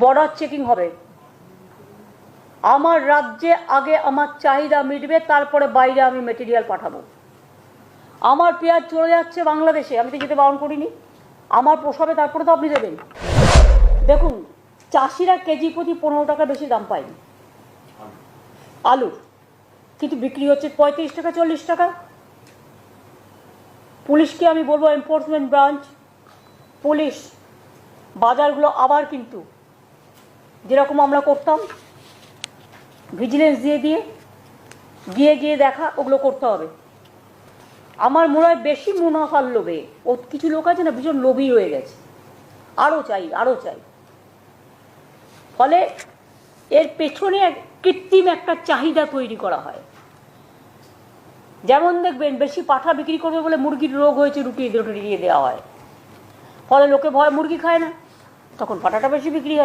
Border checking হবে। আমার রাজ্যে আগে আমার চাহিদা মিটবে, তারপরে বাইরে আমি মেটেরিয়াল পাঠাবো। আমার পেঁয়াজ চলে যাচ্ছে বাংলাদেশে, আমি তো যেতে বারণ করিনি। আমার পোষাবে তারপরে তো আপনি দেবেন। দেখুন, চাষিরা কেজি প্রতি পনেরো টাকা বেশি দাম পায়নি। আলুর কিন্তু বিক্রি হচ্ছে পঁয়ত্রিশ টাকা, চল্লিশ টাকা। পুলিশকে আমি বলব এনফোর্সমেন্ট ব্রাঞ্চ পুলিশ, বাজারগুলো আবার কিন্তু যেরকম আমরা করতাম ভিজিলেন্স দিয়ে দিয়ে, গিয়ে গিয়ে দেখা, ওগুলো করতে হবে। আমার মনে হয় বেশি মুনাফার লোভে, ও কিছু লোক আছে না, ভীষণ লোভী হয়ে গেছে। আরও চাই আরও চাই। ফলে এর পেছনে কৃত্রিম একটা চাহিদা তৈরি করা হয়। যেমন দেখবেন, বেশি পাঠা বিক্রি করবে বলে মুরগির রোগ হয়েছে, রুটি দিয়ে দেওয়া হয়। ফলে লোকে ভয়, মুরগি খায় না। তখন পাঠাটা বেশি বিক্রি হয়।